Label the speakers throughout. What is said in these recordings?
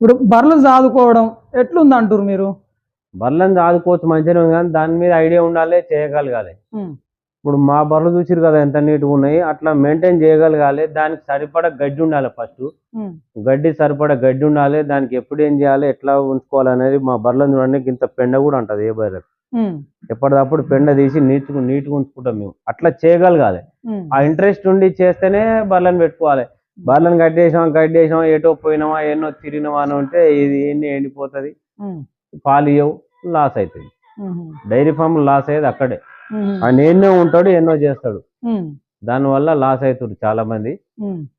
Speaker 1: ఇప్పుడు బర్రెలు సాదుకోవడం ఎట్లుంది అంటారు మీరు
Speaker 2: బర్రెలను సాదుకోవచ్చు మంచిగా కానీ దాని మీద ఐడియా ఉండాలి చేయగలగాలి ఇప్పుడు మా బర్రెలు చూసిరు కదా ఎంత నీట్గా ఉన్నాయి అట్లా మెయింటైన్ చేయగలగాలి దానికి సరిపడా గడ్డి ఉండాలి ఫస్ట్ గడ్డి సరిపడా గడ్డి ఉండాలి దానికి ఎప్పుడు ఏం చేయాలి ఎట్లా ఉంచుకోవాలి అనేది మా బర్రెలను చూడండి ఇంత పెండ కూడా ఉంటుంది ఏ బర్రెకు ఎప్పటికప్పుడు పెండ తీసి నీట్ నీట్గా ఉంచుకుంటాం మేము అట్లా చేయగలగాలి ఆ ఇంట్రెస్ట్ ఉండి చేస్తేనే బర్రెలను పెట్టుకోవాలి బార్లను కట్టేసాం కట్టేసాం ఏటో పోయినామా ఎన్నో తిరిగినామా అని ఉంటే ఇది ఎన్ని ఎండిపోతుంది పాలు ఇవ్వవు లాస్ అవుతుంది డైరీ ఫామ్ లాస్ అయ్యేది అక్కడే ఆయన ఎన్నో ఉంటాడు ఎన్నో చేస్తాడు దానివల్ల లాస్ అవుతుంది చాలా మంది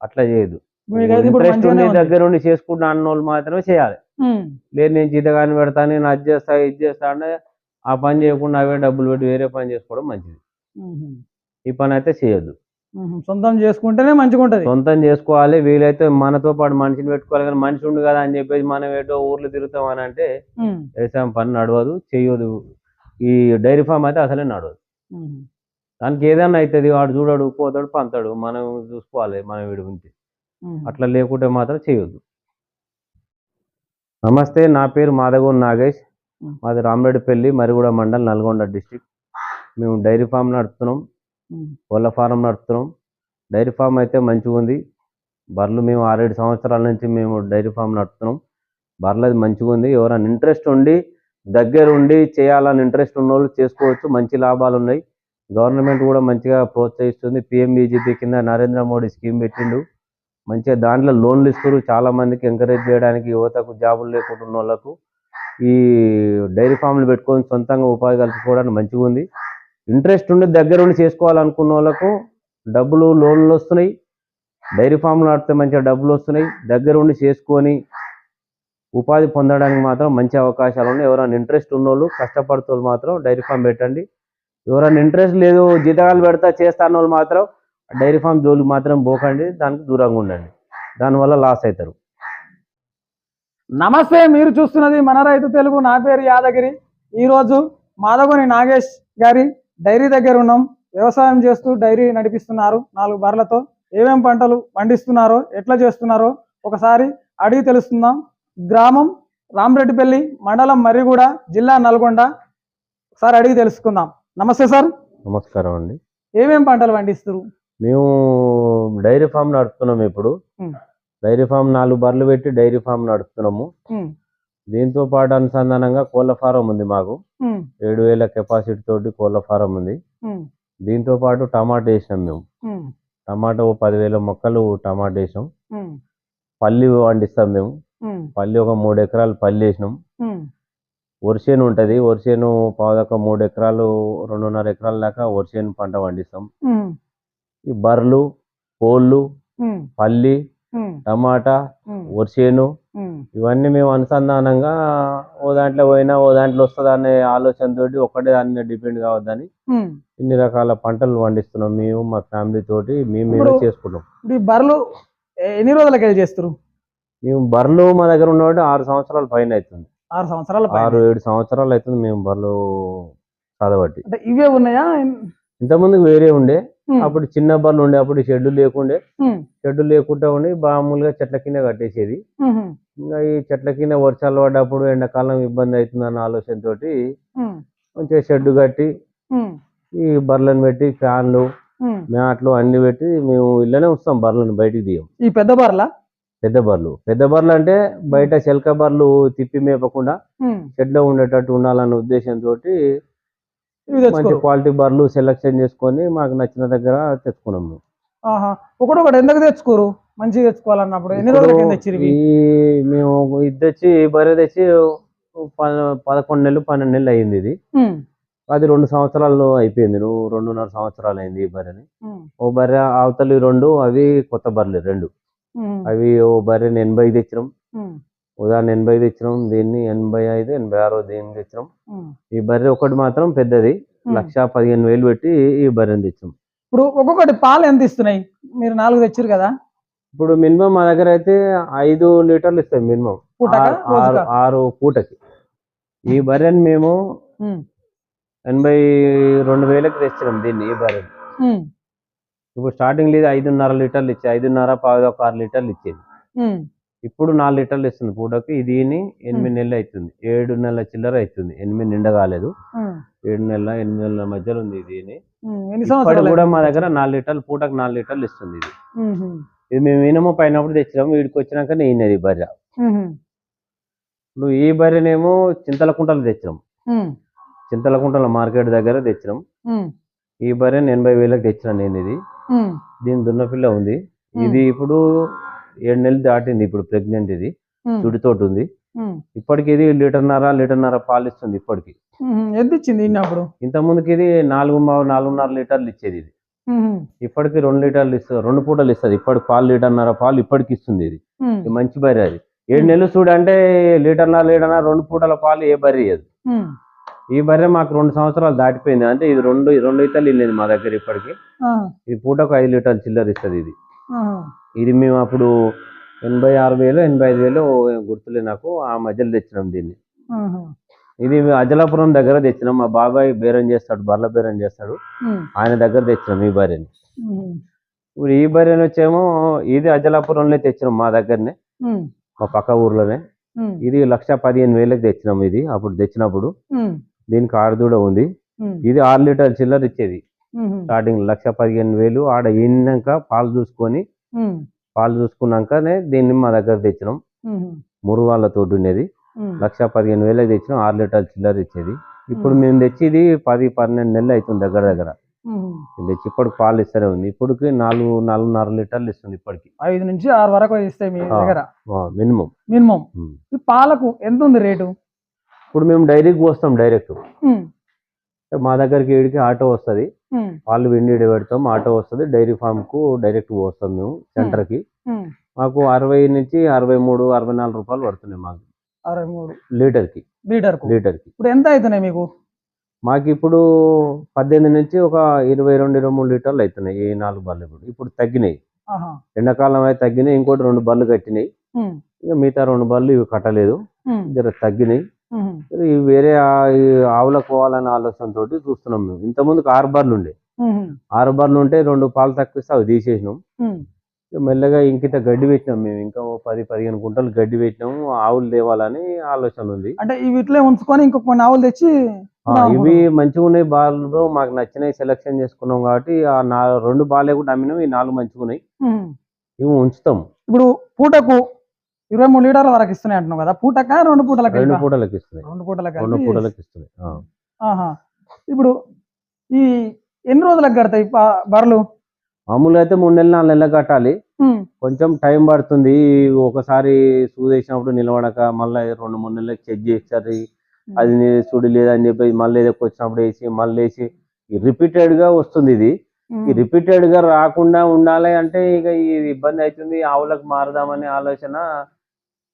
Speaker 2: అట్లా చేయదు ఇంట్రెస్ట్ ఉండి దగ్గర ఉండి చేసుకుంటున్న అన్నోళ్ళు మాత్రమే చేయాలి లేదు నేను కానీ పెడతా నేను అది చేస్తా ఇది చేస్తా అంటే ఆ పని చేయకుండా అవే డబ్బులు పెట్టి వేరే పని చేసుకోవడం మంచిది ఈ పని అయితే చేయొద్దు
Speaker 1: సొంతం చేసుకుంటేనే మంచిగా ఉంటది
Speaker 2: సొంతం చేసుకోవాలి వీలైతే మనతో పాటు మనిషిని పెట్టుకోవాలి కానీ మనిషి ఉండు కదా అని చెప్పేసి మనం ఏటో ఊర్లు తిరుగుతాం అని అంటే వ్యవసాయం పని నడవదు చేయదు ఈ డైరీ ఫామ్ అయితే అసలే నడవదు దానికి ఏదైనా అవుతుంది వాడు చూడడు పోతాడు పంతాడు మనం చూసుకోవాలి మనం వీడు అట్లా లేకుంటే మాత్రం చేయొద్దు నమస్తే నా పేరు మాధగోన్ నాగేష్ మాది రామరెడ్డిపల్లి మరిగూడ మండల్ నల్గొండ డిస్టిక్ మేము డైరీ ఫామ్ నడుపుతున్నాం కోళ్ళ ఫారం నడుపుతున్నాం డైరీ ఫామ్ అయితే మంచిగా ఉంది బర్రెలు మేము ఆరేడు సంవత్సరాల నుంచి మేము డైరీ ఫామ్ నడుపుతున్నాం బర్రెలు అది మంచిగా ఉంది ఎవరైనా ఇంట్రెస్ట్ ఉండి దగ్గర ఉండి చేయాలని ఇంట్రెస్ట్ ఉన్న వాళ్ళు చేసుకోవచ్చు మంచి లాభాలు ఉన్నాయి గవర్నమెంట్ కూడా మంచిగా ప్రోత్సహిస్తుంది పిఎంబీజీపీ కింద నరేంద్ర మోడీ స్కీమ్ పెట్టిండు మంచిగా దాంట్లో లోన్లు ఇస్తారు చాలా మందికి ఎంకరేజ్ చేయడానికి యువతకు జాబులు లేకుండా వాళ్ళకు ఈ డైరీ ఫామ్లు పెట్టుకొని సొంతంగా ఉపాధి కలుపుకోవడానికి మంచిగా ఉంది ఇంట్రెస్ట్ ఉండి దగ్గర ఉండి చేసుకోవాలనుకున్న వాళ్ళకు డబ్బులు లోన్లు వస్తున్నాయి డైరీ ఫామ్లు నడిపితే మంచిగా డబ్బులు వస్తున్నాయి దగ్గర ఉండి చేసుకొని ఉపాధి పొందడానికి మాత్రం మంచి అవకాశాలు ఉన్నాయి ఎవరైనా ఇంట్రెస్ట్ ఉన్నోళ్ళు కష్టపడుతూ మాత్రం డైరీ ఫామ్ పెట్టండి ఎవరైనా ఇంట్రెస్ట్ లేదు జీతకాలు పెడతా చేస్తాను వాళ్ళు మాత్రం డైరీ ఫామ్ జోలికి మాత్రం పోకండి దానికి దూరంగా ఉండండి దానివల్ల లాస్ అవుతారు
Speaker 1: నమస్తే మీరు చూస్తున్నది మన రైతు తెలుగు నా పేరు యాదగిరి ఈరోజు మాధవని నాగేష్ గారి డైరీ దగ్గర ఉన్నాం వ్యవసాయం చేస్తూ డైరీ నడిపిస్తున్నారు నాలుగు బర్లతో ఏమేం పంటలు పండిస్తున్నారో ఎట్లా చేస్తున్నారో ఒకసారి అడిగి తెలుస్తున్నాం గ్రామం రామరెడ్డిపల్లి మండలం మర్రిగూడ జిల్లా నల్గొండ ఒకసారి అడిగి తెలుసుకుందాం నమస్తే సార్
Speaker 2: నమస్కారం అండి
Speaker 1: ఏమేం పంటలు పండిస్తారు
Speaker 2: మేము డైరీ ఫామ్ నడుపుతున్నాము ఇప్పుడు డైరీ ఫామ్ నాలుగు బర్లు పెట్టి డైరీ ఫామ్ నడుపుతున్నాము దీంతో పాటు అనుసంధానంగా కోళ్ళ ఫారం ఉంది మాకు ఏడు వేల కెపాసిటీ తోటి కోళ్ళ ఫారం ఉంది దీంతో పాటు టమాటా వేసినాం మేము టమాటా పదివేల మొక్కలు టమాటా వేసినాం పల్లి పండిస్తాం మేము పల్లి ఒక మూడు ఎకరాలు పల్లి వేసినాం వరిసేను ఉంటది వరిసేను పాదొక మూడు ఎకరాలు రెండున్నర ఎకరాల దాకా వరిసేను పంట పండిస్తాం ఈ బర్రెలు కోళ్ళు పల్లి టమాటా వరిసేను ఇవన్నీ మేము అనుసంధానంగా ఓ దాంట్లో పోయినా ఓ దాంట్లో వస్తుందా అనే ఆలోచనతోటి ఒక్కటే దాని మీద డిపెండ్ కావద్దని ఇన్ని రకాల పంటలు పండిస్తున్నాం మేము మా ఫ్యామిలీ తోటి మేము మేము చేసుకుంటాం
Speaker 1: బర్రెలు ఎన్ని రోజులకి చేస్తారు
Speaker 2: మేము బర్రెలు మా దగ్గర ఉన్నవాడు ఆరు సంవత్సరాల పైన అవుతుంది
Speaker 1: ఆరు సంవత్సరాల ఆరు
Speaker 2: ఏడు సంవత్సరాలు అవుతుంది మేము బర్రెలు చదవట్టి ఇవే ఉన్నాయా ఇంతకుముందు వేరే ఉండే అప్పుడు చిన్న బళ్ళు ఉండే అప్పుడు షెడ్లు లేకుండే షెడ్లు లేకుండా ఉండి మామూలుగా చెట్ల కింద కట్టేసేది ఇంకా ఈ చెట్ల కింద వర్షాలు పడ్డప్పుడు ఎండాకాలం ఇబ్బంది అవుతుంది అన్న ఆలోచన తోటి మంచిగా షెడ్ కట్టి ఈ బర్లను పెట్టి ఫ్యాన్లు మ్యాట్లు అన్ని పెట్టి మేము ఇళ్ళనే వస్తాం బర్లను బయటికి దియం ఈ పెద్ద బర్ల పెద్ద బర్లు పెద్ద బర్లు అంటే బయట చెలక బర్లు తిప్పి మేపకుండా షెడ్ లో ఉండేటట్టు ఉండాలన్న ఉద్దేశంతో మంచి క్వాలిటీ బర్లు సెలెక్షన్ చేసుకొని మాకు నచ్చిన దగ్గర తెచ్చుకున్నాము
Speaker 1: ఒకటి ఒకటి ఎందుకు తెచ్చుకోరు మంచిగా తెచ్చుకోవాలన్నప్పుడు ఎన్ని రోజులు
Speaker 2: ఈ మేము ఇది తెచ్చి బర్రె తెచ్చి పదకొండు నెలలు పన్నెండు నెలలు అయింది ఇది అది రెండు సంవత్సరాలు అయిపోయింది నువ్వు రెండున్నర సంవత్సరాలు అయింది ఈ బర్రెని ఓ బర్రె అవతలి రెండు అవి కొత్త బర్రెలు రెండు అవి ఓ బర్రెని ఎనభై తెచ్చినాం ఉదాహరణ ఎనభై తెచ్చినాం దీన్ని ఎనభై ఐదు ఎనభై ఆరు దీన్ని తెచ్చినాం ఈ బర్రె ఒకటి మాత్రం పెద్దది లక్ష పదిహేను వేలు పెట్టి ఈ బర్రెని తెచ్చినాం
Speaker 1: ఇప్పుడు ఒక్కొక్కటి పాలు ఎంత ఇస్తున్నాయి మీరు నాలుగు తెచ్చారు కదా
Speaker 2: ఇప్పుడు మినిమం మా దగ్గర అయితే ఐదు లీటర్లు ఇస్తాయి మినిమం ఆరు పూటకి ఈ బర్రెని మేము ఎనభై రెండు వేలకు తెచ్చినాం దీన్ని ఈ బర్రెని ఇప్పుడు స్టార్టింగ్ లేదు ఐదున్నర లీటర్లు ఇచ్చి ఐదున్నర పావులు ఒక ఆరు లీటర్లు ఇచ్చేది ఇప్పుడు నాలుగు లీటర్లు ఇస్తుంది పూటకి ఇది ఎనిమిది నెలలు అవుతుంది ఏడు నెలల చిల్లర అవుతుంది ఎనిమిది నిండా కాలేదు ఏడు నెలల ఎనిమిది నెలల మధ్యలో ఉంది ఇది ఇప్పుడు కూడా మా దగ్గర నాలుగు లీటర్లు పూటకి నాలుగు లీటర్లు ఇస్తుంది ఇది ఇది మేము ఇనము పైనప్పుడు తెచ్చినాము వీడికి వచ్చినాక నేనది బర్రె ఇప్పుడు ఈ బర్రెనేమో చింతలకుంటలు తెచ్చినాం కుంటల మార్కెట్ దగ్గర తెచ్చినాం ఈ బర్రె ఎనభై వేలకు తెచ్చినా నేను ఇది దీని దున్నపిల్ల ఉంది ఇది ఇప్పుడు ఏడు నెలలు దాటింది ఇప్పుడు ప్రెగ్నెంట్ ఇది చుడితోటి ఉంది ఇప్పటికి ఇది లీటర్న్నర లీటర్న్నర పాలు ఇస్తుంది ఇప్పటికి ఎంత ఇచ్చింది ఇంత ముందుకి ఇది నాలుగు నాలుగున్నర లీటర్లు ఇచ్చేది ఇది ఇప్పటికి రెండు లీటర్లు ఇస్తుంది రెండు పూటలు ఇస్తుంది ఇప్పటికి పాలు లీటర్న్నర పాలు ఇప్పటికి ఇస్తుంది ఇది మంచి బర్రె అది ఏడు నెలలు చూడంటే లీటర్న్నర లీటర్నర రెండు పూటల పాలు ఏ బర్రె అది ఈ బర్రె మాకు రెండు సంవత్సరాలు దాటిపోయింది అంటే ఇది రెండు రెండు లీటర్లు వెళ్ళింది మా దగ్గర ఇప్పటికి ఈ పూటకు ఐదు లీటర్లు చిల్లర ఇస్తుంది ఇది ఇది మేము అప్పుడు ఎనభై ఆరు వేలు ఎనభై ఐదు వేలు గుర్తులే నాకు ఆ మధ్యలో తెచ్చినాం దీన్ని ఇది అజలాపురం దగ్గర తెచ్చినాం మా బాబాయ్ బేరం చేస్తాడు బర్ల బేరం చేస్తాడు ఆయన దగ్గర తెచ్చినాం ఈ భార్యని ఇప్పుడు ఈ భార్యను వచ్చేమో ఇది అజలాపురంలో తెచ్చినాం మా దగ్గరనే మా పక్క ఊర్లోనే ఇది లక్ష పదిహేను వేలకు తెచ్చినాం ఇది అప్పుడు తెచ్చినప్పుడు దీనికి ఆరుదూడ ఉంది ఇది ఆరు లీటర్ చిల్లర ఇచ్చేది స్టార్టింగ్ లక్ష పదిహేను వేలు ఆడ ఎన్నాక పాలు చూసుకొని పాలు చూసుకున్నాకనే దీన్ని మా దగ్గర తెచ్చినాం మురువాళ్ళతోటి ఉండేది లక్ష పదిహేను వేలకి తెచ్చినాం ఆరు లీటర్ చిల్లర ఇచ్చేది ఇప్పుడు మేము తెచ్చేది పది పన్నెండు నెలలు అవుతుంది దగ్గర దగ్గర తెచ్చి ఇప్పుడు పాలు ఇస్తారే ఉంది ఇప్పటికి నాలుగు నాలుగున్నర లీటర్లు ఇస్తుంది ఇప్పటికి
Speaker 1: ఐదు నుంచి ఆరు వరకు ఇస్తాయి మీ దగ్గర మినిమం మినిమం ఈ పాలకు ఎంత ఉంది రేటు
Speaker 2: ఇప్పుడు మేము డైరీకి పోస్తాం డైరెక్ట్ మా దగ్గరికి ఏడికి ఆటో వస్తుంది పాలు వెండి పెడతాం ఆటో వస్తుంది డైరీ ఫార్మ్ కు డైరెక్ట్ పోస్తాం మేము సెంటర్ కి మాకు అరవై నుంచి అరవై మూడు అరవై నాలుగు రూపాయలు పడుతున్నాయి మాకు అరవై మూడు లీటర్ కి
Speaker 1: లీటర్ లీటర్ కి ఇప్పుడు ఎంత అవుతున్నాయి మీకు
Speaker 2: మాకు ఇప్పుడు పద్దెనిమిది నుంచి ఒక ఇరవై రెండు ఇరవై మూడు లీటర్లు అవుతున్నాయి ఈ నాలుగు బళ్ళు ఇప్పుడు ఇప్పుడు తగ్గినాయి ఎండాకాలం అయితే తగ్గినాయి ఇంకోటి రెండు బళ్ళు కట్టినాయి ఇక మిగతా రెండు బళ్ళు ఇవి కట్టలేదు ఇద్దరు తగ్గినాయి వేరే ఆవులకు పోవాలనే ఆలోచనతో చూస్తున్నాం మేము ఇంతకుముందుకు ఆరు బార్లు ఉండే ఆరు బార్లు ఉంటే రెండు పాలు తక్కువ అవి తీసేసినాం మెల్లగా ఇంకిత గడ్డి పెట్టినాం మేము ఇంకా పది పదిహేను గుంటలు గడ్డి పెట్టినాము ఆవులు తేవాలని ఆలోచన ఉంది
Speaker 1: అంటే ఇవి ఇట్లే ఉంచుకొని ఇంకొక కొన్ని ఆవులు తెచ్చి
Speaker 2: ఇవి మంచిగా ఉన్నాయి బాలు మాకు నచ్చినాయి సెలక్షన్ చేసుకున్నాం కాబట్టి ఆ నా రెండు బాలే కూడా అమ్మినాం ఈ నాలుగు మంచిగా ఉన్నాయి ఇవి ఉంచుతాం
Speaker 1: ఇప్పుడు పూటకు ఇరవై మూడు లీటర్ల వరకు ఇస్తున్నాయి అంటున్నావు కదా పూటక రెండు పూటలకి రెండు
Speaker 2: పూటలకి రెండు పూటలకి
Speaker 1: రెండు పూటలకి ఇస్తున్నాయి ఇప్పుడు ఈ ఎన్ని రోజులకు కడతాయి బర్రెలు
Speaker 2: మామూలుగా అయితే మూడు నెలలు నాలుగు నెలలు కట్టాలి కొంచెం టైం పడుతుంది ఒకసారి సూదేసినప్పుడు నిలబడక మళ్ళీ రెండు మూడు నెలలకు చెక్ చేస్తారు అది చూడు లేదని చెప్పి మళ్ళీ ఏదో వచ్చినప్పుడు వేసి మళ్ళీ వేసి రిపీటెడ్ గా వస్తుంది ఇది ఈ రిపీటెడ్ గా రాకుండా ఉండాలి అంటే ఇక ఇది ఇబ్బంది అవుతుంది ఆవులకు మారదామనే ఆలోచన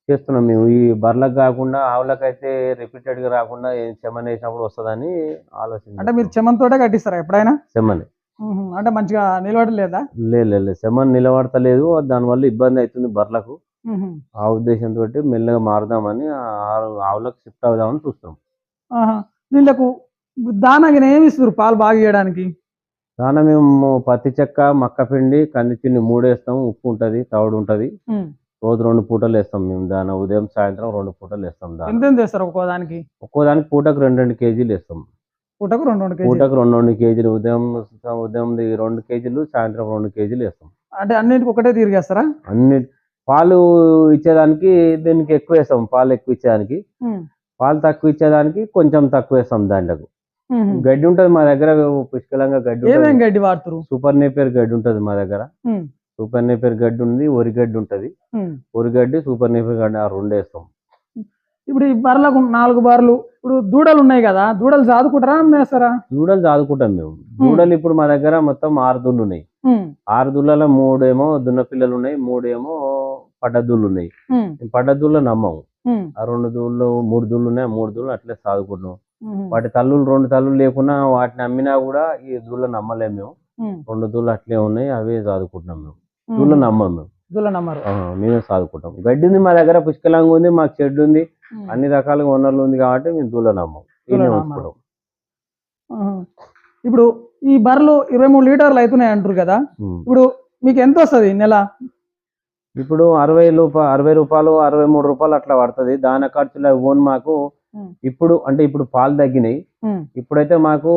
Speaker 2: చేస్తున్నాం మేము ఈ బర్లకు కాకుండా ఆవులకైతే గా రాకుండా చెమన్ వేసినప్పుడు వస్తుందని ఆలోచన
Speaker 1: అంటే మీరు చెమన్ తోటే కట్టిస్తారా ఎప్పుడైనా చెమన్ అంటే మంచిగా నిలబడలేదా
Speaker 2: లేదు చెమన్ నిలబడతలేదు దాని వల్ల ఇబ్బంది అవుతుంది బర్లకు ఆ ఉద్దేశంతో మెల్లగా మారుదామని ఆవులకు షిఫ్ట్ అవుదామని చూస్తాం
Speaker 1: వీళ్ళకు దానగిన ఏమి ఇస్తున్నారు పాలు బాగా చేయడానికి
Speaker 2: దాన మేము పత్తి చెక్క మక్క పిండి కంది పిండి మూడేస్తాము ఉప్పు ఉంటది తవుడు ఉంటది రోజు రెండు పూటలు వేస్తాం మేము దాని ఉదయం సాయంత్రం రెండు పూటలు వేస్తాం
Speaker 1: దాన్ని ఒక్కోదానికి
Speaker 2: ఒక్కోదానికి ఒక్కో దానికి ఒక్కో దానికి పూటకు రెండు రెండు కేజీలు వేస్తాం
Speaker 1: పూటకు రెండు రెండు పూటకు
Speaker 2: రెండు రెండు కేజీలు ఉదయం ఉదయం రెండు కేజీలు సాయంత్రం రెండు కేజీలు వేస్తాం
Speaker 1: అంటే అన్నిటికి ఒకటే తిరిగేస్తారా
Speaker 2: అన్ని పాలు ఇచ్చేదానికి దీనికి ఎక్కువ వేస్తాం పాలు ఎక్కువ ఇచ్చేదానికి పాలు తక్కువ ఇచ్చేదానికి కొంచెం తక్కువ వేస్తాం దాంట్లో గడ్డి ఉంటది మా దగ్గర పుష్కలంగా గడ్డి గడ్డి వాడుతారు సూపర్ నేపేర్ గడ్డి ఉంటది మా దగ్గర సూపర్ నేపర్ గడ్డి ఉంది వరి గడ్డి ఉంటుంది వరి గడ్డి సూపర్ నేపర్ గడ్డి ఆ రెండు వేస్తాం
Speaker 1: ఇప్పుడు ఈ బర్లకు నాలుగు బార్లు ఇప్పుడు దూడలు ఉన్నాయి కదా దూడలు సాదుకుంటారా వేస్తారా
Speaker 2: దూడలు సాదుకుంటాం మేము దూడలు ఇప్పుడు మా దగ్గర మొత్తం ఆరు దుళ్ళు ఉన్నాయి ఆరు దుళ్ళలో మూడేమో దున్న పిల్లలు ఉన్నాయి మూడేమో పడ్డదుళ్ళు ఉన్నాయి పడ్డదుళ్ళు నమ్మము ఆ రెండు దూళ్ళు మూడు దూళ్ళు ఉన్నాయి మూడు దూళ్ళు అట్లే సాదుకుంటున్నాం వాటి తల్లులు రెండు తల్లులు లేకున్నా వాటిని అమ్మినా కూడా ఈ దూళ్ళు నమ్మలేము మేము రెండు దూళ్ళు అట్లే ఉన్నాయి అవే సాదుకుంటున్నాం మేము దూళ్ళు నమ్మను మేమే సాదుకుంటాం గడ్డి ఉంది మా దగ్గర పుష్కలంగా ఉంది మాకు షెడ్ ఉంది అన్ని రకాలుగా వనరులు ఉంది కాబట్టి మేము దూళ్ళ నమ్మం
Speaker 1: ఇప్పుడు ఈ బర్రెలు ఇరవై మూడు లీటర్లు అవుతున్నాయి అంటారు కదా ఇప్పుడు మీకు ఎంత వస్తుంది నెల
Speaker 2: ఇప్పుడు అరవై రూపాయ అరవై రూపాయలు అరవై మూడు రూపాయలు అట్లా పడుతుంది దాని ఖర్చులు ఓన్ మాకు ఇప్పుడు అంటే ఇప్పుడు పాలు తగ్గినాయి ఇప్పుడైతే మాకు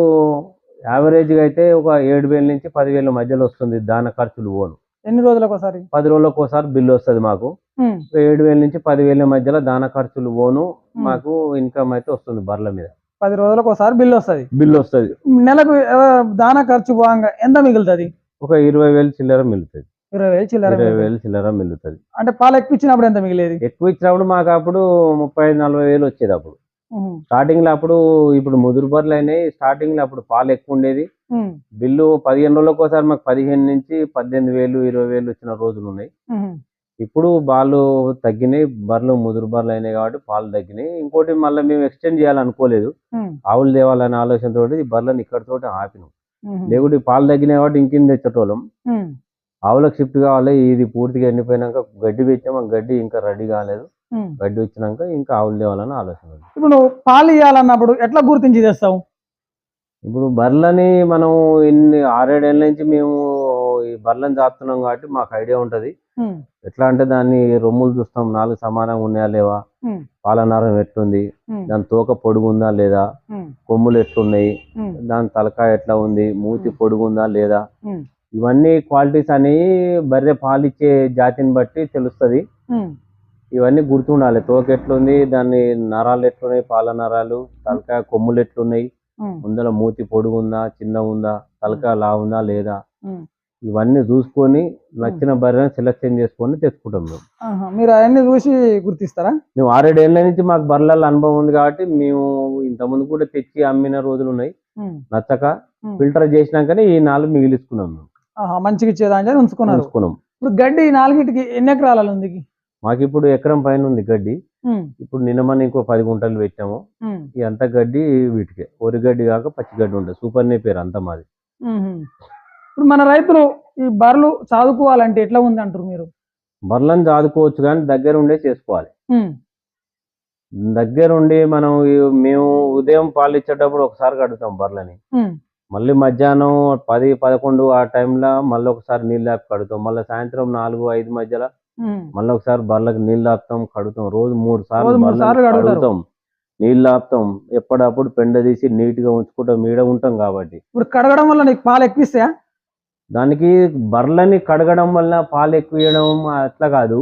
Speaker 2: యావరేజ్గా అయితే ఒక ఏడు నుంచి పదివేల మధ్యలో వస్తుంది దాని ఖర్చులు ఓను
Speaker 1: ఎన్ని రోజులకు ఒకసారి
Speaker 2: పది రోజులకు ఒకసారి బిల్లు వస్తుంది మాకు ఏడు వేల నుంచి పదివేల మధ్యలో దాన ఖర్చులు పోను మాకు ఇన్కమ్ అయితే వస్తుంది బర్ల మీద
Speaker 1: పది రోజులకు ఒకసారి బిల్ వస్తుంది బిల్లు వస్తుంది నెలకు దాన ఖర్చు పోగా ఎంత మిగులుతుంది
Speaker 2: ఒక ఇరవై వేలు చిల్లర మిగులుతుంది ఇరవై వేలు చిల్లర ఇరవై వేలు చిల్లర మిగులుతుంది
Speaker 1: అంటే పాలు ఎక్కువ ఇచ్చినప్పుడు ఎంత మిగిలేదు
Speaker 2: ఎక్కువ ఇచ్చినప్పుడు మాకు అప్పుడు ముప్పై నలభై వేలు వచ్చేది అప్పుడు స్టార్టింగ్ లో అప్పుడు ఇప్పుడు ముదురు బర్రెలు అయినాయి స్టార్టింగ్ లో అప్పుడు పాలు ఎక్కువ ఉండేది బిల్లు పదిహేను రోజులకు ఒకసారి మాకు పదిహేను నుంచి పద్దెనిమిది వేలు ఇరవై వేలు వచ్చిన రోజులు ఉన్నాయి ఇప్పుడు బాలు తగ్గినాయి బర్రెలు ముదురు బర్రెలు అయినాయి కాబట్టి పాలు తగ్గినాయి ఇంకోటి మళ్ళీ మేము ఎక్స్టెండ్ చేయాలనుకోలేదు ఆవులు తేవాలనే ఆలోచనతో బర్రెలను తోటి ఆపినాం లేకుంటే పాలు తగ్గినాయి కాబట్టి ఇంకింది తెచ్చటోళ్ళం ఆవులకు షిఫ్ట్ కావాలి ఇది పూర్తిగా ఎండిపోయినాక గడ్డి పెట్టాము గడ్డి ఇంకా రెడీ కాలేదు గడ్డి వచ్చినాక ఇంకా ఆవులు తేవాలని ఆలోచన
Speaker 1: ఇప్పుడు పాలు ఇవ్వాలన్నప్పుడు ఎట్లా గుర్తించి చేస్తావు
Speaker 2: ఇప్పుడు బర్రెలని మనం ఇన్ని ఆరేడేళ్ళ నుంచి మేము ఈ బర్రెలను చాపుతున్నాం కాబట్టి మాకు ఐడియా ఉంటది ఎట్లా అంటే దాన్ని రొమ్ములు చూస్తాం నాలుగు సమానంగా ఉన్నాయా లేవా పాలనారం ఎట్లుంది దాని తోక పొడుగుందా లేదా కొమ్ములు ఎట్లున్నాయి దాని తలకాయ ఎట్లా ఉంది మూతి పొడుగుందా లేదా ఇవన్నీ క్వాలిటీస్ అనేవి బర్రె పాలిచ్చే జాతిని బట్టి తెలుస్తది ఇవన్నీ గుర్తుండాలి తోక ఎట్లుంది దాన్ని నరాలు ఎట్లున్నాయి పాల నరాలు తలకాయ కొమ్ములు ఎట్లున్నాయి ముందర మూతి పొడుగుందా చిన్న ఉందా తలకాయ లా ఉందా లేదా ఇవన్నీ చూసుకొని నచ్చిన బర్రెని సెలెక్షన్ చేసుకొని తెచ్చుకుంటాం మేము
Speaker 1: మీరు అవన్నీ చూసి గుర్తిస్తారా
Speaker 2: మేము ఆరేడేళ్ల నుంచి మాకు బర్రెల అనుభవం ఉంది కాబట్టి మేము ఇంతకుముందు కూడా తెచ్చి అమ్మిన రోజులు ఉన్నాయి నచ్చక ఫిల్టర్ చేసినాకనే ఈ నాలుగు మిగిలించుకున్నాం
Speaker 1: మేము మంచిగా ఇచ్చేదాని ఉంచుకున్నాం ఉంచుకున్నాం ఇప్పుడు గడ్డి నాలుగింటికి ఎన్ని ఎకరాలు ఉంది
Speaker 2: మాకు ఇప్పుడు ఎకరం పైన ఉంది గడ్డి ఇప్పుడు నిన్న మన ఇంకో పది గుంటలు పెట్టాము ఈ అంత గడ్డి వీటికే ఒరి గడ్డి కాక పచ్చి గడ్డి ఉంటుంది సూపర్ నే పేరు అంత మాది
Speaker 1: ఇప్పుడు మన రైతులు ఈ బర్రెలు సాదుకోవాలంటే ఎట్లా ఉంది అంటారు మీరు
Speaker 2: బర్రెలను సాదుకోవచ్చు కానీ దగ్గర ఉండే చేసుకోవాలి దగ్గరుండి మనం మేము ఉదయం పాలు ఇచ్చేటప్పుడు ఒకసారి కడుగుతాం బర్రెలని మళ్ళీ మధ్యాహ్నం పది పదకొండు ఆ టైంలో మళ్ళీ ఒకసారి నీళ్ళు ఆపి మళ్ళీ సాయంత్రం నాలుగు ఐదు మధ్యలో మళ్ళీ ఒకసారి బర్లకు నీళ్ళు ఆపుతాం కడుగుతాం రోజు మూడు
Speaker 1: సార్లు కడుగుతాం
Speaker 2: నీళ్ళు ఆపుతాం ఎప్పటికప్పుడు పెండ తీసి నీట్ గా ఉంచుకుంటాం మీడ ఉంటాం కాబట్టి
Speaker 1: ఇప్పుడు కడగడం వల్ల నీకు పాలు ఎక్కువ
Speaker 2: దానికి బర్లని కడగడం వల్ల పాలు ఎక్కువ అట్లా కాదు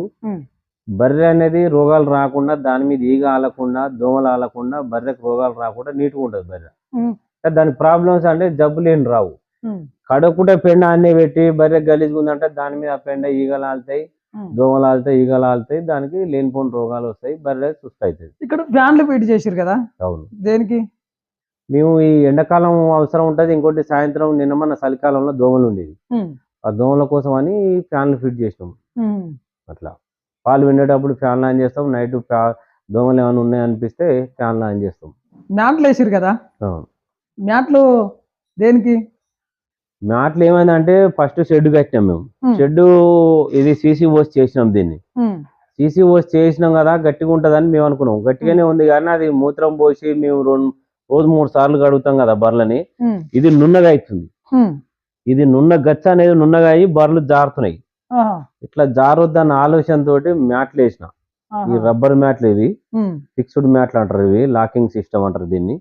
Speaker 2: బర్రె అనేది రోగాలు రాకుండా దాని మీద ఈగ ఆలకుండా దోమలు ఆలకుండా బర్రెకు రోగాలు రాకుండా నీట్గా ఉంటుంది బర్రె దాని ప్రాబ్లమ్స్ అంటే జబ్బులు ఏం రావు కడగకుండా పెండ అన్ని పెట్టి బర్రె గలీజ్గా ఉందంటే దాని మీద ఆ పెండ ఈగలు ఆలుతాయి దోమలు ఆలుతాయి ఈగలు ఆలుతాయి దానికి లేనిపోని రోగాలు వస్తాయి బర్రె సుస్థ అవుతుంది
Speaker 1: ఇక్కడ ఫ్యాన్లు ఫిట్ చేసారు కదా అవును దేనికి
Speaker 2: మేము ఈ ఎండాకాలం అవసరం ఉంటుంది ఇంకోటి సాయంత్రం నిన్న మన చలికాలంలో దోమలు ఉండేది ఆ దోమల కోసం అని ఫ్యాన్లు ఫిట్ చేసినాం అట్లా పాలు విండేటప్పుడు ఫ్యాన్లు ఆన్ చేస్తాం నైట్ దోమలు ఏమైనా ఉన్నాయనిపిస్తే ఫ్యాన్లు ఆన్ చేస్తాం
Speaker 1: మ్యాట్లు వేసారు కదా మ్యాట్లు దేనికి
Speaker 2: మ్యాట్లు ఏమైందంటే ఫస్ట్ షెడ్ కట్టినాం మేము షెడ్ ఇది సీసీ ఓస్ చేసినాం దీన్ని సీసీ ఓస్ చేసినాం కదా గట్టిగా ఉంటుందని మేము అనుకున్నాం గట్టిగానే ఉంది కానీ అది మూత్రం పోసి మేము రెండు రోజు మూడు సార్లు కడుగుతాం కదా బర్రెలని ఇది నున్నగా అవుతుంది ఇది నున్న గచ్చ అనేది నున్నగా అయ్యి బర్రెలు జారుతున్నాయి ఇట్లా జారొద్దన్న ఆలోచన తోటి మ్యాట్లు వేసినా ఈ రబ్బర్ మ్యాట్లు ఇవి ఫిక్స్డ్ మ్యాట్లు అంటారు ఇవి లాకింగ్ సిస్టమ్ అంటారు దీన్ని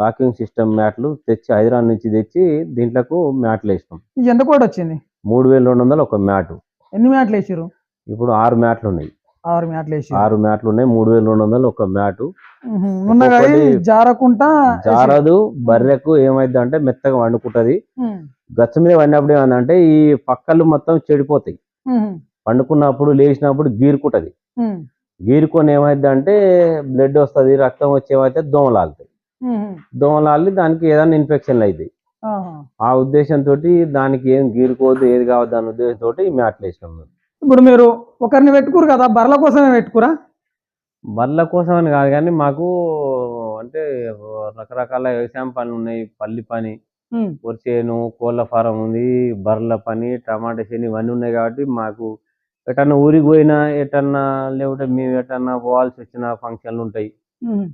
Speaker 2: లాకింగ్ సిస్టమ్ మ్యాట్లు తెచ్చి హైదరాబాద్ నుంచి తెచ్చి దీంట్లకు మ్యాట్లు వేసినాం
Speaker 1: ఎంత కూడా వచ్చింది
Speaker 2: మూడు వేల రెండు వందలు ఒక మ్యాట్
Speaker 1: ఎన్ని మ్యాట్లు వేసారు
Speaker 2: ఇప్పుడు ఆరు మ్యాట్లు ఉన్నాయి ఆరు మ్యాట్లు వేసి ఆరు మ్యాట్లు ఉన్నాయి మూడు వేల రెండు వందలు ఒక మ్యాట్
Speaker 1: జారకుండా
Speaker 2: జారదు బర్రెకు ఏమైంది అంటే మెత్తగా వండుకుంటది గచ్చ మీద వండినప్పుడు ఏమైందంటే ఈ పక్కలు మొత్తం చెడిపోతాయి వండుకున్నప్పుడు లేచినప్పుడు గీరుకుంటది గీరుకొని ఏమైద్ది అంటే బ్లడ్ వస్తుంది రక్తం వచ్చి ఏమైతే దోమలాలుతాయి దోమలాలి దానికి ఏదైనా ఇన్ఫెక్షన్లు అవుతాయి ఆ ఉద్దేశంతో దానికి ఏం గీరుకోవద్దు ఏది కావద్దు అనే ఉద్దేశంతో మ్యాట్లు వేసినాం
Speaker 1: ఇప్పుడు మీరు ఒకరిని పెట్టుకోరు కదా బర్ల కోసమే పెట్టుకురా
Speaker 2: బర్ల కోసం అని కాదు కానీ మాకు అంటే రకరకాల వ్యవసాయం పనులు ఉన్నాయి పల్లి పని కొరిచేను కోళ్ళ ఫారం ఉంది బర్ల పని టమాటా చేని ఇవన్నీ ఉన్నాయి కాబట్టి మాకు ఎటన్నా ఊరికి పోయినా ఎటన్నా లేకుంటే మేము ఎటన్నా పోవాల్సి వచ్చిన ఫంక్షన్లు ఉంటాయి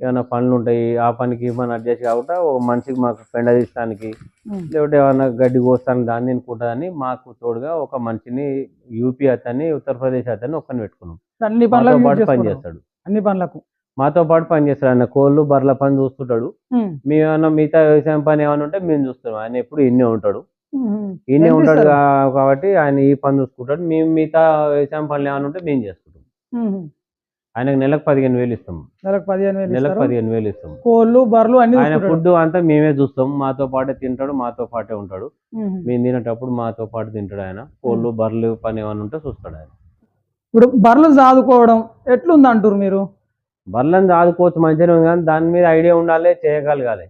Speaker 2: ఏమైనా పనులు ఉంటాయి ఆ పనికి మనం అడ్జస్ట్ కాకుండా ఒక మనిషికి మాకు పెండ తీస్తానికి లేకుంటే ఏమైనా గడ్డి కోస్తానికి దాన్ని తినుకుంటుందని మాకు తోడుగా ఒక మనిషిని యూపీ అతన్ని ఉత్తరప్రదేశ్ అతన్ని ఒక్కని పెట్టుకున్నాం అన్ని పాటు పని చేస్తాడు అన్ని పనులకు మాతో పాటు పని చేస్తాడు ఆయన కోళ్ళు బర్ల పని చూస్తుంటాడు మేమేమన్నా మిగతా వ్యవసాయం పని ఏమైనా ఉంటే మేము చూస్తున్నాం ఆయన ఎప్పుడు ఇన్నే ఉంటాడు ఈయనే ఉంటాడు కాబట్టి ఆయన ఈ పని చూసుకుంటాడు మేము మిగతా వ్యవసాయం పనులు ఏమైనా ఉంటే మేము చేసుకుంటాం ఆయనకు నెలకు పదిహేను వేలు ఇస్తాం
Speaker 1: నెలకు పదిహేను వేలు
Speaker 2: నెలకు పదిహేను వేలు ఇస్తాం
Speaker 1: కోళ్ళు బర్రెలు అన్ని ఆయన
Speaker 2: ఫుడ్ అంతా మేమే చూస్తాం మాతో పాటే తింటాడు మాతో పాటే ఉంటాడు మేము తినేటప్పుడు మాతో పాటు తింటాడు ఆయన కోళ్ళు బర్రెలు పని ఏమైనా ఉంటే చూస్తాడు ఆయన
Speaker 1: ఇప్పుడు బర్రెలు సాదుకోవడం ఎట్లుంది అంటారు మీరు
Speaker 2: బర్రెలను సాదుకోవచ్చు మంచిగా కానీ దాని మీద ఐడియా ఉండాలి చేయగలగాలి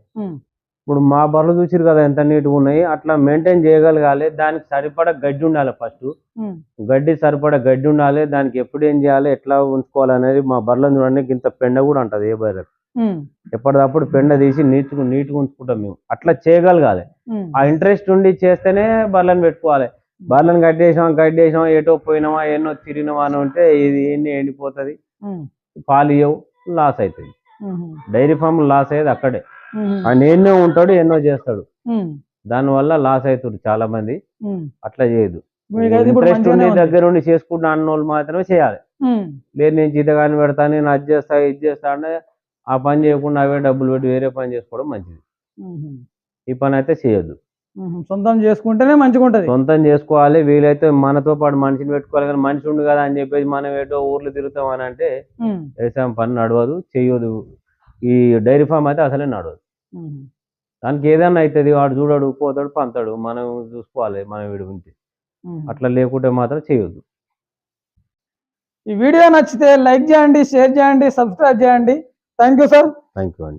Speaker 2: ఇప్పుడు మా బర్రెలు చూసిరు కదా ఎంత నీట్గా ఉన్నాయి అట్లా మెయింటైన్ చేయగలగాలి దానికి సరిపడ గడ్డి ఉండాలి ఫస్ట్ గడ్డి సరిపడ గడ్డి ఉండాలి దానికి ఎప్పుడు ఏం చేయాలి ఎట్లా ఉంచుకోవాలి అనేది మా బర్రెలను చూడండి ఇంత పెండ కూడా ఉంటుంది ఏ బర్రెలు ఎప్పటికప్పుడు పెండ తీసి నీట్ నీట్గా ఉంచుకుంటాం మేము అట్లా చేయగలగాలి ఆ ఇంట్రెస్ట్ ఉండి చేస్తేనే బర్రెలను పెట్టుకోవాలి బర్రెలను కట్టేసాం కట్టేసాం ఏటో పోయినామా ఎన్నో తిరిగినామా అని ఉంటే ఇది ఎన్ని ఎండిపోతుంది పాలు ఇవ్వవు లాస్ అవుతుంది డైరీ ఫామ్ లాస్ అయ్యేది అక్కడే ఆయన ఎన్నో ఉంటాడు ఎన్నో చేస్తాడు దాని వల్ల లాస్ అవుతుంది చాలా మంది అట్లా చేయదు ఇంట్రెస్ట్ ఉండి దగ్గర ఉండి చేసుకుంటున్న అన్నోళ్ళు మాత్రమే చేయాలి లేదు నేను కానీ పెడతా నేను అది చేస్తా ఇది చేస్తా అంటే ఆ పని చేయకుండా అవే డబ్బులు పెట్టి వేరే పని చేసుకోవడం మంచిది ఈ పని అయితే చేయదు
Speaker 1: సొంతం చేసుకుంటేనే మంచిగా ఉంటుంది
Speaker 2: సొంతం చేసుకోవాలి వీలైతే మనతో పాటు మనిషిని పెట్టుకోవాలి కానీ మనిషి ఉండు కదా అని చెప్పేసి మనం ఏటో ఊర్లు తిరుగుతాం అని అంటే వ్యవసాయం పని నడవదు చేయదు ఈ డైరీ ఫామ్ అయితే అసలే నడవదు దానికి ఏదైనా అవుతుంది వాడు చూడడు పోతాడు పంతాడు మనం చూసుకోవాలి మనం వీడు అట్లా లేకుంటే మాత్రం చేయొద్దు
Speaker 1: ఈ వీడియో నచ్చితే లైక్ చేయండి షేర్ చేయండి సబ్స్క్రైబ్ చేయండి thank you sir thank you అండి